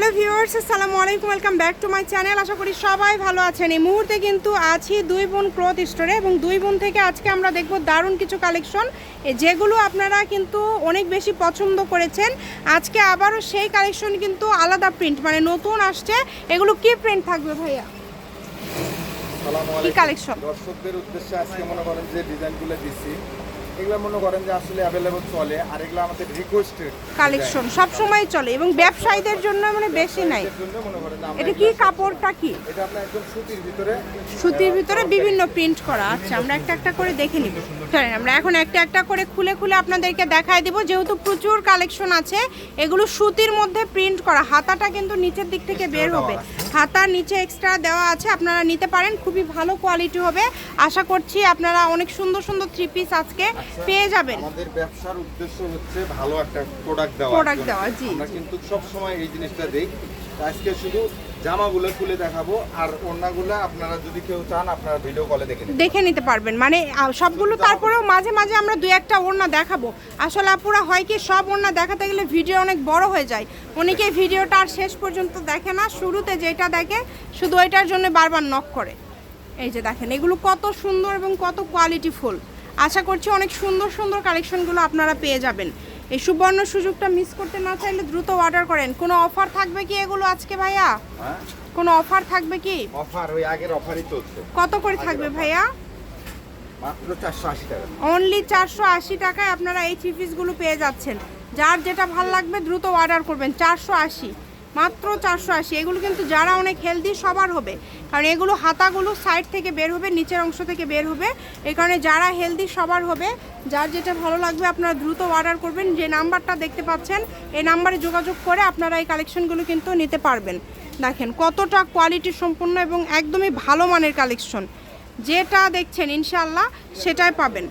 Hello viewers আসসালামু আলাইকুম welcome back to my channel. আশা করি সবাই ভালো আছেন। এই মুহূর্তে কিন্তু আছি দুই বোন ক্লথ স্টোরে এবং দুই বোন থেকে আজকে আমরা দেখব দারুণ কিছু কালেকশন। যেগুলো আপনারা কিন্তু অনেক বেশি পছন্দ করেছেন। আজকে আবারও সেই কালেকশন কিন্তু আলাদা প্রিন্ট মানে নতুন আসছে। এগুলো কি প্রিন্ট থাকবে ভাইয়া? কি কালেকশন? দর্শকদের উদ্দেশ্যে আজকে মনে করেন যে ডিজাইনগুলো দিচ্ছি। এগুলো মনে করেন যে আসলে অ্যাভেলেবল চলে আর এগুলো আমাদের রিকোয়েস্টেড কালেকশন সব সময় চলে এবং ব্যবসায়ীদের জন্য মানে বেশি নাই। এটা কি কাপড়টা কি? এটা আপনার একদম সুতির ভিতরে। সুতির ভিতরে বিভিন্ন প্রিন্ট করা। আচ্ছা আমরা একটা একটা করে দেখে নিব। চলেন আমরা এখন একটা একটা করে খুলে খুলে আপনাদেরকে দেখায় দিব। যেহেতু প্রচুর কালেকশন আছে এগুলো সুতির মধ্যে প্রিন্ট করা। হাতাটা কিন্তু নিচের দিক থেকে বের হবে। হাতার নিচে এক্সট্রা দেওয়া আছে। আপনারা নিতে পারেন। খুবই ভালো কোয়ালিটি হবে। আশা করছি আপনারা অনেক সুন্দর সুন্দর থ্রি পিস আজকে পেয়ে যাবেন। আমাদের ব্যবসার উদ্দেশ্য হচ্ছে ভালো একটা প্রোডাক্ট দেওয়া একজন। দেওয়া, জি। আমরা কিন্তু সব সময় এই জিনিসটা দেই। আজকে শুধু জামাগুলো খুলে দেখাবো আর ওড়নাগুলো আপনারা যদি কেউ চান আপনারা ভিডিও কলে দেখে দেখে নিতে পারবেন। মানে সবগুলো তারপরেও মাঝে মাঝে আমরা দুই একটা ওড়না দেখাবো। আসলে আপুরা হয় কি সব ওড়না দেখাতে গেলে ভিডিও অনেক বড় হয়ে যায়। অনেকে ভিডিওটা আর শেষ পর্যন্ত দেখে না। শুরুতে যেটা দেখে শুধু ওইটার জন্য বারবার নক করে। এই যে দেখেন এগুলো কত সুন্দর এবং কত কোয়ালিটিফুল আশা করছি অনেক সুন্দর সুন্দর কালেকশনগুলো আপনারা পেয়ে যাবেন। এই সুবর্ণ সুযোগটা মিস করতে না চাইলে দ্রুত অর্ডার করেন। কোনো অফার থাকবে কি এগুলো আজকে ভাইয়া? হ্যাঁ? কোনো অফার থাকবে কি? অফার ওই আগের অফারই চলছে। কত করে থাকবে ভাইয়া? মাত্র চারশো আশি টাকা। অনলি চারশো আশি টাকায় আপনারা এই থ্রি পিসগুলো পেয়ে যাচ্ছেন। যার যেটা ভালো লাগবে দ্রুত অর্ডার করবেন চারশো আশি। মাত্র চারশো আশি। এগুলো কিন্তু যারা অনেক হেলদি সবার হবে। কারণ এগুলো হাতাগুলো সাইড থেকে বের হবে, নিচের অংশ থেকে বের হবে। এই কারণে যারা হেলদি সবার হবে। যার যেটা ভালো লাগবে, আপনারা দ্রুত অর্ডার করবেন। যে নাম্বারটা দেখতে পাচ্ছেন, এই নাম্বারে যোগাযোগ করে আপনারা এই কালেকশনগুলো কিন্তু নিতে পারবেন। দেখেন কতটা কোয়ালিটি সম্পূর্ণ এবং একদমই ভালো মানের কালেকশন যেটা দেখছেন ইনশাল্লাহ সেটাই পাবেন।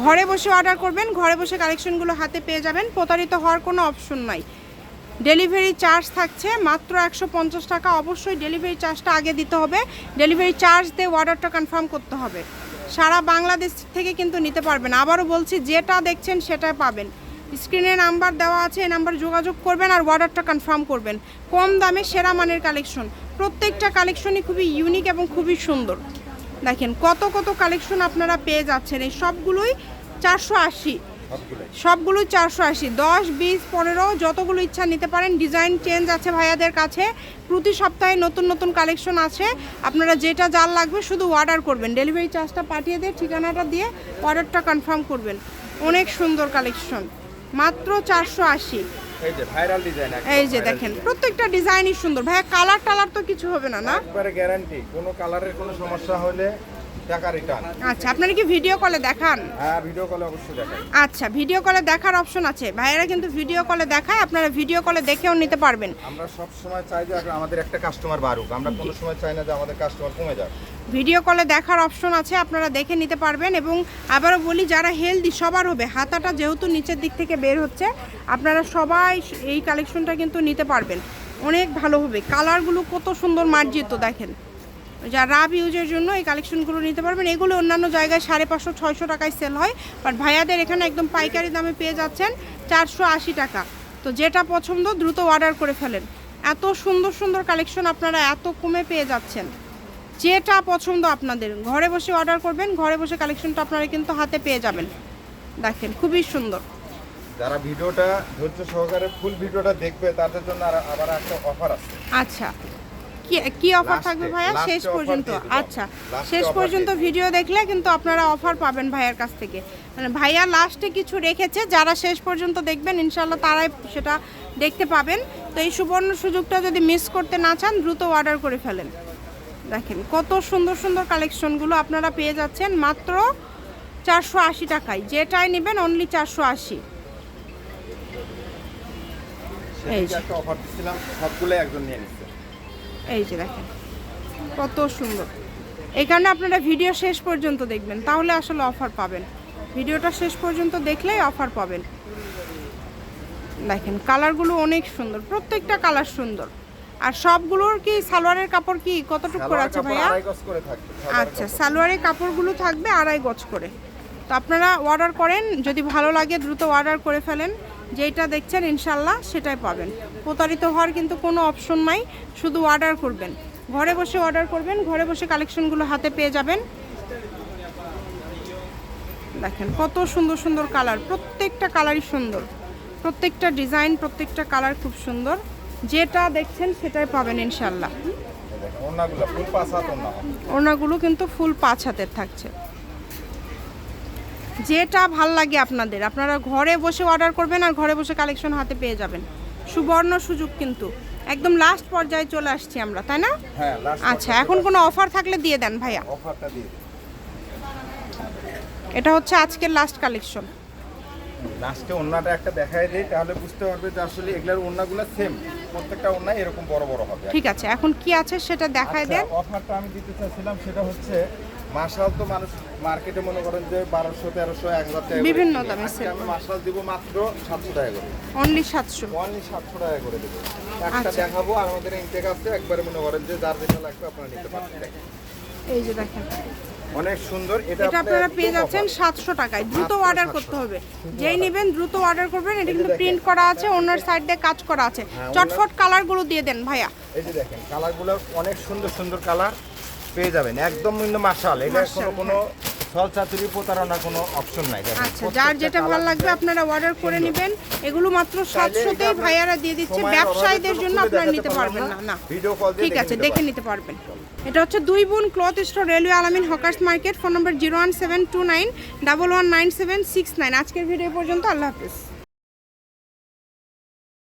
ঘরে বসে অর্ডার করবেন, ঘরে বসে কালেকশনগুলো হাতে পেয়ে যাবেন। প্রতারিত হওয়ার কোনো অপশন নাই। ডেলিভারি চার্জ থাকছে মাত্র একশো পঞ্চাশ টাকা। অবশ্যই ডেলিভারি চার্জটা আগে দিতে হবে। ডেলিভারি চার্জ দিয়ে অর্ডারটা কনফার্ম করতে হবে। সারা বাংলাদেশ থেকে কিন্তু নিতে পারবেন। আবারও বলছি, যেটা দেখছেন সেটাই পাবেন। স্ক্রিনে নাম্বার দেওয়া আছে, এই নাম্বার যোগাযোগ করবেন আর অর্ডারটা কনফার্ম করবেন। কম দামে সেরা মানের কালেকশন। প্রত্যেকটা কালেকশনই খুবই ইউনিক এবং খুবই সুন্দর। দেখেন কত কত কালেকশন আপনারা পেয়ে যাচ্ছেন। এই সবগুলোই চারশো আশি। সবগুলোই চারশো আশি। দশ বিশ পনেরো যতগুলো ইচ্ছা নিতে পারেন। ডিজাইন চেঞ্জ আছে ভাইয়াদের কাছে। প্রতি সপ্তাহে নতুন নতুন কালেকশন আছে। আপনারা যেটা যার লাগবে শুধু অর্ডার করবেন। ডেলিভারি চার্জটা পাঠিয়ে দিয়ে ঠিকানাটা দিয়ে অর্ডারটা কনফার্ম করবেন। অনেক সুন্দর কালেকশন। মাত্র চারশো আশি। এই যে দেখেন প্রত্যেকটা ডিজাইনই সুন্দর। ভাইয়া কালার টালার তো কিছু হবে না না? গ্যারান্টি কোনো কালারের কোনো সমস্যা হলে টাকা রিটার্ন আচ্ছা আপনারা কি ভিডিও কলে দেখান? হ্যাঁ ভিডিও কলে অবশ্যই দেখাই। আচ্ছা ভিডিও কলে দেখার অপশন আছে। ভাইয়েরা কিন্তু ভিডিও কলে দেখায় আপনারা ভিডিও কলে দেখেও নিতে পারবেন। আমরা সব সময় চাই যে আমাদের একটা কাস্টমার বাড়ুক। আমরা কোনো সময় চাই না যে আমাদের কাস্টমার কমে যাক। ভিডিও কলে দেখার অপশন আছে আপনারা দেখে নিতে পারবেন এবং আবারও বলি যারা হেলদি সবার হবে হাতাটা যেহেতু নিচের দিক থেকে বের হচ্ছে আপনারা সবাই এই কালেকশনটা কিন্তু নিতে পারবেন। অনেক ভালো হবে। কালারগুলো কত সুন্দর মার্জিত দেখেন। যা রাব ইউজের জন্য এই কালেকশনগুলো নিতে পারবেন। এগুলো অন্যান্য জায়গায় সাড়ে পাঁচশো ছয়শো টাকায় সেল হয়। বাট ভাইয়াদের এখানে একদম পাইকারি দামে পেয়ে যাচ্ছেন চারশো আশি টাকা। তো যেটা পছন্দ দ্রুত অর্ডার করে ফেলেন। এত সুন্দর সুন্দর কালেকশন আপনারা এত কমে পেয়ে যাচ্ছেন। যেটা পছন্দ আপনাদের। ঘরে বসে অর্ডার করবেন ঘরে বসে কালেকশনটা আপনারা কিন্তু হাতে পেয়ে যাবেন। দেখেন খুবই সুন্দর। যারা ভিডিওটা ধৈর্য সহকারে ফুল ভিডিওটা দেখবে তাদের জন্য আবার একটা অফার আছে। আচ্ছা। কি কি অফার থাকবে ভাইয়া? শেষ পর্যন্ত। আচ্ছা শেষ পর্যন্ত ভিডিও দেখলে কিন্তু আপনারা অফার পাবেন ভাইয়ার কাছ থেকে। মানে ভাইয়া লাস্টে কিছু রেখেছে যারা শেষ পর্যন্ত দেখবেন ইনশাল্লাহ তারাই সেটা দেখতে পাবেন। তো এই সুবর্ণ সুযোগটা যদি মিস করতে না চান দ্রুত অর্ডার করে ফেলেন। দেখেন কত সুন্দর সুন্দর কালেকশনগুলো আপনারা পেয়ে যাচ্ছেন। মাত্র চারশো আশি টাকায়। যেটাই নেবেন অনলি চারশো আশি। এই যে। একটা অফার দিচ্ছিলাম সবগুলো একজন নিয়ে এই যে দেখেন কত সুন্দর। এই কারণে আপনারা ভিডিও শেষ পর্যন্ত দেখবেন তাহলে আসলে অফার পাবেন। ভিডিওটা শেষ পর্যন্ত দেখলেই অফার পাবেন। দেখেন কালারগুলো অনেক সুন্দর প্রত্যেকটা কালার সুন্দর। আর সবগুলোর কি সালোয়ারের কাপড় কি কতটুকু করে আছে ভাইয়া? আচ্ছা সালোয়ারের কাপড়গুলো থাকবে আড়াই গজ করে। তো আপনারা অর্ডার করেন যদি ভালো লাগে দ্রুত অর্ডার করে ফেলেন। যেটা দেখছেন ইনশাল্লাহ সেটাই পাবেন। প্রতারিত হওয়ার কিন্তু কোনো অপশন নাই শুধু অর্ডার করবেন। ঘরে বসে অর্ডার করবেন ঘরে বসে কালেকশনগুলো হাতে পেয়ে যাবেন। দেখেন কত সুন্দর সুন্দর কালার প্রত্যেকটা কালারই সুন্দর। প্রত্যেকটা ডিজাইন প্রত্যেকটা কালার খুব সুন্দর। যেটা দেখছেন সেটাই পাবেন ইনশাল্লাহ। ওড়নাগুলো কিন্তু ফুল পাঁচ হাতের থাকছে। যেটা ভালো লাগে আপনাদের। আপনারা ঘরে বসে অর্ডার করবেন আর ঘরে বসে কালেকশন হাতে পেয়ে যাবেন। সুবর্ণ সুযোগ কিন্তু। একদম লাস্ট পর্যায়ে চলে আসছি আমরা তাই না? হ্যাঁ আচ্ছা এখন কোনো অফার থাকলে দিয়ে দেন ভাইয়া। অফারটা দিয়ে দিই। এটা হচ্ছে আজকের লাস্ট কালেকশন লাস্টে ওড়নাটা একটা দেখাই দিই তাহলে বুঝতে পারবে যে আসলে এগুলার ওড়নাগুলো সেম প্রত্যেকটা ওড়না এরকম বড় বড় হবে। ঠিক আছে এখন কি আছে সেটা দেখায় আচ্ছা, দেন। অফারটা আমি দিতে চাচ্ছিলাম সেটা হচ্ছে মার্শাল তো মানুষ মার্কেটে মনে করেন যে বারোশো তেরোশো এক হাজার টাকা বিভিন্ন দামে আমি মার্শাল দিব মাত্র সাতশো টাকা করে। অনলি সাতশো। অনলি সাতশো টাকা করে দেবো। একটা আচ্ছা। দেখাবো আর আমাদের ইনটেক আছে একবারে মনে করেন যে যার যেটা লাগবে আপনারা নিতে পারবেন। এই যে দেখেন। অনেক সুন্দর। এটা আপনারা পেয়ে যাচ্ছেন offer। সাতশো টাকায়। দ্রুত অর্ডার করতে হবে। যেই নেবেন দ্রুত অর্ডার করবেন। এটা কিন্তু প্রিন্ট করা আছে অন্যার সাইড দিয়ে কাজ করা আছে। হ্যাঁ, চটফট কালারগুলো দিয়ে দেন ভাইয়া। এই যে দেখেন কালারগুলো অনেক সুন্দর সুন্দর কালার পেয়ে যাবেন। একদম কিন্তু মার্শাল। এটা কোনো কোনো সল চাতুরি প্রতারণা কোনো অপশন নাই। আচ্ছা যার যেটা ভালো লাগবে আপনারা অর্ডার করে নেবেন। এগুলো মাত্র সাতশোতেই ভাইয়ারা দিয়ে দিচ্ছে। ব্যবসায়ীদের জন্য আপনারা নিতে পারবেন না না। ঠিক আছে দেখে নিতে পারবেন। এটা হচ্ছে দুই বোন cloth store railway Alamin hawkers market phone number zero one seven two nine double one nine seven six nine. আজকের ভিডিও পর্যন্ত আল্লাহ হাফিজ।